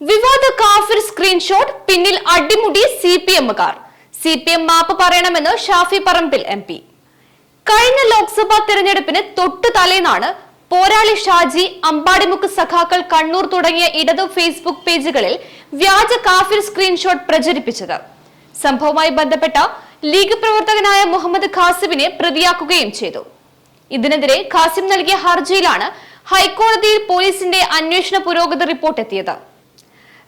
വിവാദ കാഫിർ സ്ക്രീൻഷോട്ട് പിന്നിൽ അടിമുടി സി പി എമ്മുകാർ സി പി എം മാപ്പ് പറയണമെന്ന് ഷാഫി പറമ്പിൽ എം പി കഴിഞ്ഞ ലോക്സഭാ തെരഞ്ഞെടുപ്പിന് തൊട്ടു തലേന്നാണ് പോരാളി ഷാജി അമ്പാടിമുക്ക് സഖാക്കൾ കണ്ണൂർ തുടങ്ങിയ ഇടതു ഫേസ്ബുക്ക് പേജുകളിൽ വ്യാജ കാഫിർ സ്ക്രീൻഷോട്ട് പ്രചരിപ്പിച്ചത്. സംഭവവുമായി ബന്ധപ്പെട്ട ലീഗ് പ്രവർത്തകനായ മുഹമ്മദ് ഖാസിമിനെ പ്രതിയാക്കുകയും ചെയ്തു. ഇതിനെതിരെ ഖാസിം നൽകിയ ഹർജിയിലാണ് ഹൈക്കോടതിയിൽ പോലീസിന്റെ അന്വേഷണ പുരോഗതി റിപ്പോർട്ട് എത്തിയത്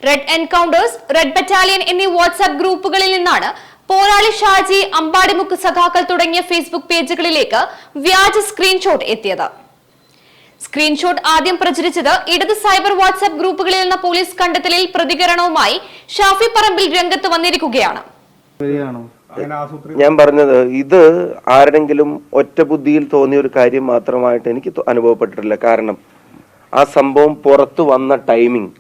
റെഡ് എൻകൗണ്ടേഴ്സ് റെഡ് ബറ്റാലിയൻ എന്നീ വാട്സാപ്പ് ഗ്രൂപ്പുകളിൽ നിന്നാണ് പോരാളി ഷാജി അമ്പാടിമുക്ക് സഖാക്കൾ തുടങ്ങിയ ഫേസ്ബുക്ക് പേജുകളിലേക്ക് വ്യാജ സ്ക്രീൻഷോട്ട് എത്തിയത്. സ്ക്രീൻഷോട്ട് ആദ്യം പ്രചരിച്ചത് ഇടത് സൈബർ വാട്സാപ്പ് ഗ്രൂപ്പുകളിൽ നിന്ന പോലീസ് കണ്ടെത്തലിൽ പ്രതികരണവുമായി ഷാഫി പറമ്പിൽ രംഗത്ത് വന്നിരിക്കുകയാണ്. ഞാൻ പറഞ്ഞത് ഇത് ആരുടെങ്കിലും ഒറ്റ ബുദ്ധിയിൽ തോന്നിയ ഒരു കാര്യം മാത്രമായിട്ട് എനിക്ക് അനുഭവപ്പെട്ടിട്ടില്ല. കാരണം ആ സംഭവം പുറത്തു വന്ന ടൈമിംഗ്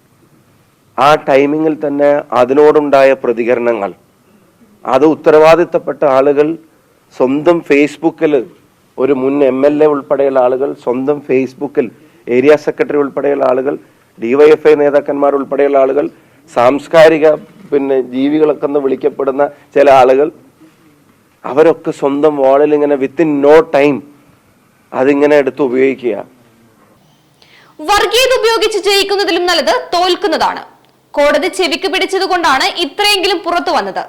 ആ ടൈമിങ്ങിൽ തന്നെ അതിനോടുണ്ടായ പ്രതികരണങ്ങൾ. അത് ഉത്തരവാദിത്തപ്പെട്ട ആളുകൾ സ്വന്തം ഫേസ്ബുക്കിൽ ഒരു മുൻ എം എൽ എ ഉൾപ്പെടെയുള്ള ആളുകൾ സ്വന്തം ഫേസ്ബുക്കിൽ ഏരിയ സെക്രട്ടറി ഉൾപ്പെടെയുള്ള ആളുകൾ ഡിവൈഎഫ്ഐ നേതാക്കന്മാർ ഉൾപ്പെടെയുള്ള ആളുകൾ സാംസ്കാരിക പിന്നെ ജീവികളൊക്കെ എന്ന് വിളിക്കപ്പെടുന്ന ചില ആളുകൾ അവരൊക്കെ സ്വന്തം വാളിൽ ഇങ്ങനെ വിത്തിൻ നോ ടൈം അതിങ്ങനെ എടുത്ത് ഉപയോഗിക്കുക. വർഗീയത ഉപയോഗിച്ച് ജയിക്കുന്നതിലും നല്ലത് തോൽക്കുന്നതാണ്. കോടതി ചെവിക്ക് പിടിച്ചതുകൊണ്ടാണ് ഇത്രയെങ്കിലും പുറത്തു വന്നത്.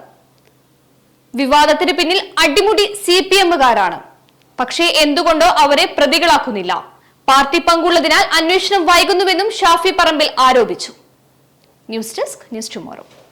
വിവാദത്തിന് പിന്നിൽ അടിമുടി സി പി എമ്മുകാരാണ്. പക്ഷേ എന്തുകൊണ്ടോ അവരെ പ്രതികളാക്കുന്നില്ല. പാർട്ടി പങ്കുള്ളതിനാൽ അന്വേഷണം വൈകുന്നുവെന്നും ഷാഫി പറമ്പിൽ ആരോപിച്ചു. News desk news tomorrow.